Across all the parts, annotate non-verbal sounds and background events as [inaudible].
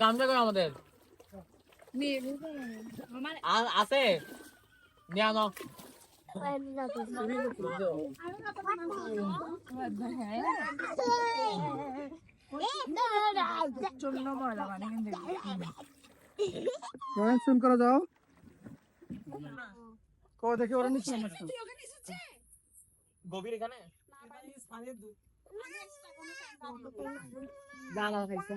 গামছা করে আমাদের। আছে। নিয়ে আনো। করে যাও। ওরা নিচ্ছে গভীর এখানে? জানা খাইছে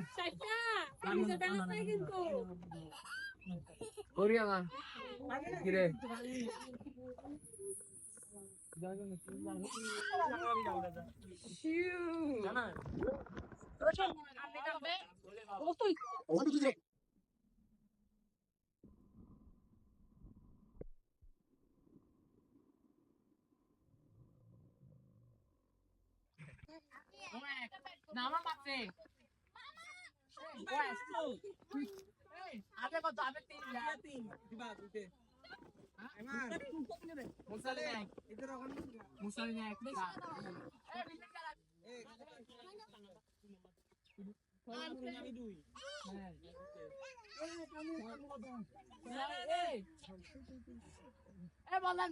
করি আমার কিরে নামা পাচ্ছে আবে কত আবে তিন তিন দিবা দুতে মুসালি নাই মুসালি নাই বলেন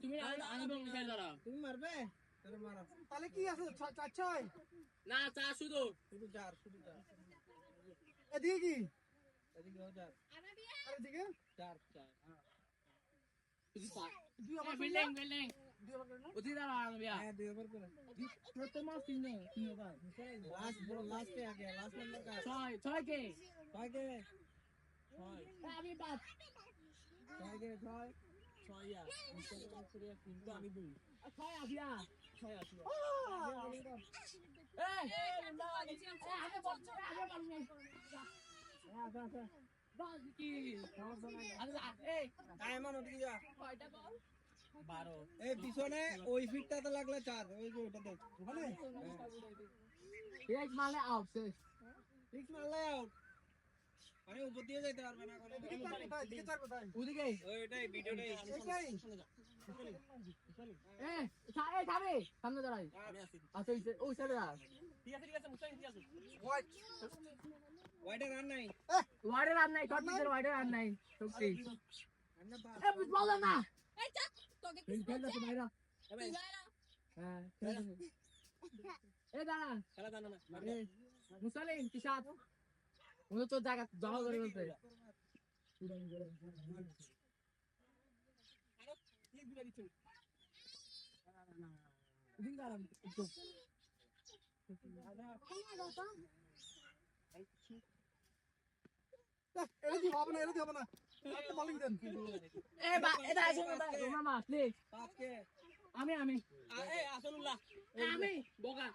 তুমি আনবে অনুসারে দাঁড়াও। তুমি মারবে? তাহলে কি আছে? ছয় চার ছয়? না চার শুধু। শুধু চার শুধু এদিকে কি? এদিকে হ্যাঁ। ছয় ছয় কে? ছয় কে? আমি ছয় ইয়া আমি দুই আসিয়া আচ্ছা আচ্ছা আচ্ছা বারো এই পিছনে ওই ফিটটাতে লাগলে চার ওই যে ওটাতে ওখানে এক মালে আউট মারলে আউট মানে উপর দিয়ে যাইতে পারবে না কোনো এদিকে চার কোথায় এদিকে চার কোথায় ওদিকে ওইটাই ভিডিওটাই এটাই এ সা- এই সামনে দাঁড়াই। আচ্ছা ওই সাইডে দাঁড়া হোয়াইট ওইটা রান নাই। ওয়াইডে রান নাই শর্ট পিচের ওয়াইডে রান নাই সত্যি। এ বুঝ বল না। এই খেল আছে বাইরা। হ্যাঁ খেল আছে। [laughs] এ দাঁড়া। খেলা জানা না মুসালিম কিসাত উনি তো জায়গা জমা করে বলতে আমি আমি। আমি। বগা।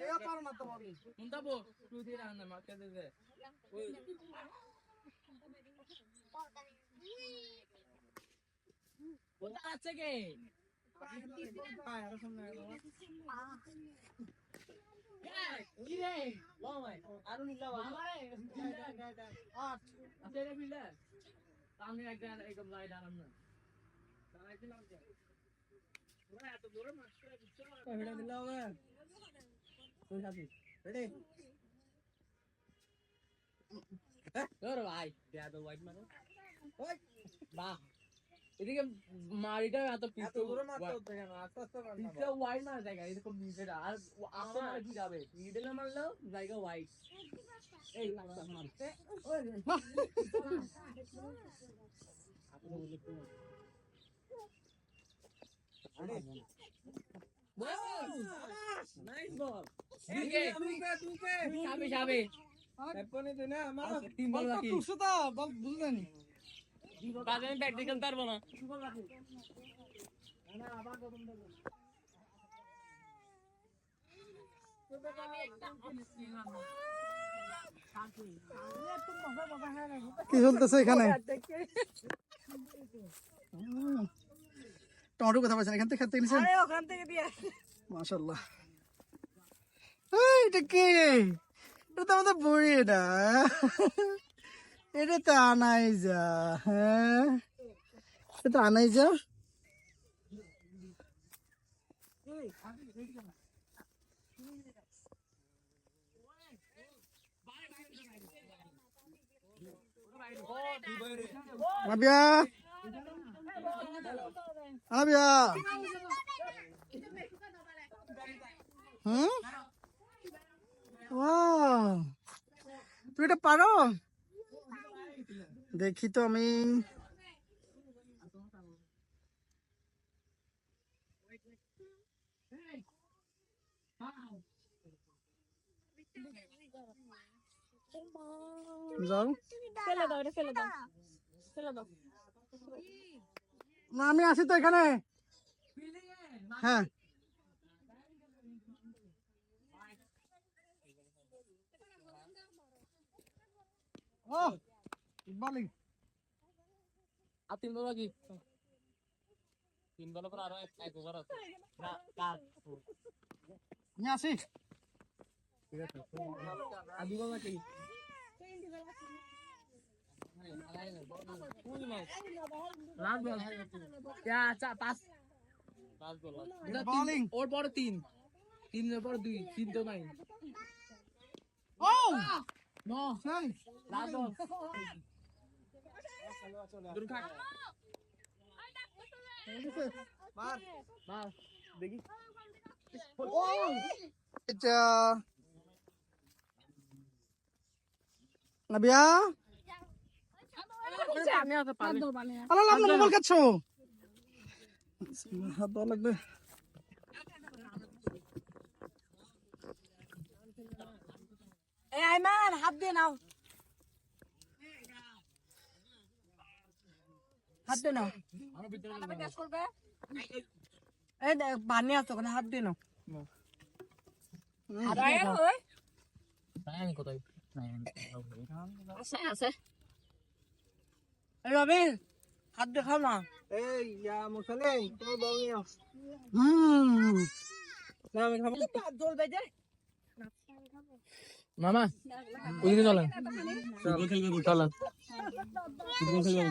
এ পারো না তো বলি মুন্তাবো তুই দিয়ে রান না মাকে দে দে কোথা আছে কে আমি একটা একদম লাই দাঁড়াম না দাঁড়াই দিলাম যে ওরা এত দূরে মাছ তুই যাবি রেডি ধরো ভাই দেয়া তো হোয়াইট মারো ওই বাহ এদিকে মারিটা এত এত পিস্তল দূরে মারতে হচ্ছে কেন আস্তে আস্তে মারতে হবে। পিস্তল হোয়াইট মারা জায়গা এরকম নিচেটা আর আমার মারে কি যাবে মিডলে মারলেও জায়গা হোয়াইট এই লাগতা মারতে ওই রে। নাইস বল দুকে দুকে দুকে যাবে যাবে। না মারো বল বাকি টুকছো তো? বল বুঝলেন কাজে আমি ব্যাট দিয়ে পারব না কি চলতেছে এখানে। [laughs] টমেটো কোথা পাচ্ছেন? এখান থেকে খেতে নিছেন আরে ওখান থেকে দিয়ে মাশাল্লাহ এই, এটা কে? এটা তো আমাদের বড়ি, এটা। এটা তো আনাই যা হ্যাঁ? এটা তো আনাই যা আবিয়া? Wow. তুমি এটা পারো? দেখি তো আমি। যাও। ফেলে দাও এটা ফেলে দাও। ফেলে দাও। না আমি আছি তো এখানে। হ্যাঁ। আর তিন বলো কি তিন বলো পর আরও এক ওভার আছে। না আসি লাস্ট বল বলিং ওর পর তিন। তিনের পর দুই তিন তো নাই। ও নো সেই লাস্ট বল দূর থাক মার মার দেখি ও এটা নাবিয়া আমি আছে পারবে আলো লাভ না মোবাইল কাটছো লাগবে এই আইমান হাত দিয়ে নাও হাত দিয়ে নাও এই দেখ পানি আছে ওখানে হাত দিয়ে নাও এই রবিন হাত দিয়ে খাও না এই ইয়া মুখালে তো বাউনিয়া হুম না আমি খাব জল বেজে মামা ওইদিকে চলেন। ফুটবল খেলবে চলেন। ফুটবল খেলবে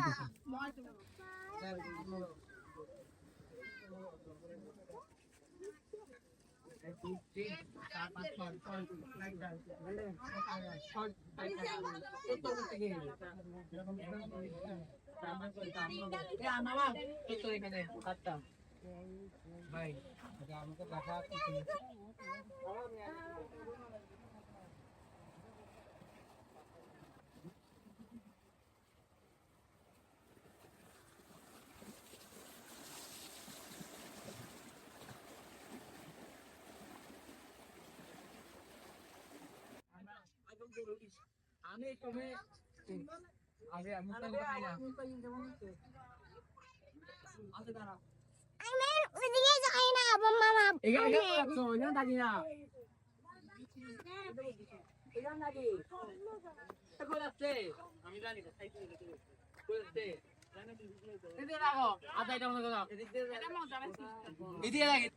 আমি তুমি আগে আমি তো খাই না আচ্ছা দাঁড়া এখানে এখানে এখানে থাকি না এখানে থাকি কই যাচ্ছে আমি জানি না সাইকেল কই যাচ্ছে এদিকে রাখো আধা এটা মনে করো এদিকে এদিকে রাখি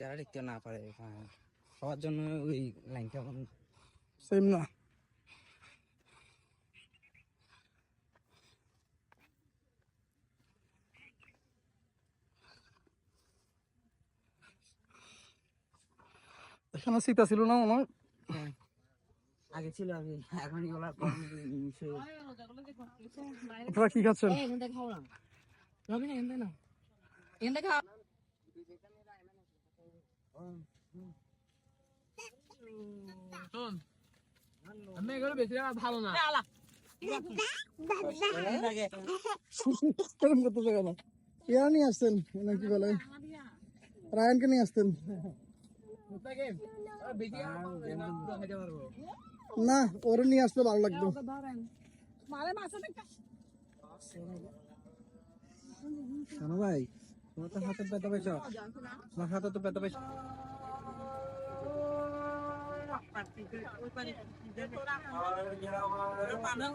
যারা লিখতে না পারে হ্যাঁ, সবার জন্য ওই লাইনটা সেম না এখানে সীতা ছিল না মনে আগে ছিল আগে। এখন এগুলা আপনারা কি খাচ্ছেন? না। রবি না এখানটা না এখানটা খাও। শোন আমি এগুলো বেশি ভালো না। এরকম করতেছে কেন? ইয়া নিয়ে আসতেন মানে কি বলে? রায়ানকে নিয়ে আসতেন না, পারব। না ওরে নিয়ে আসতে ভালো লাগতো কেন ভাই তোমার তো হাতে ব্যথা পাইছ। তোমার হাতে তো ব্যথা পাইছ। পানা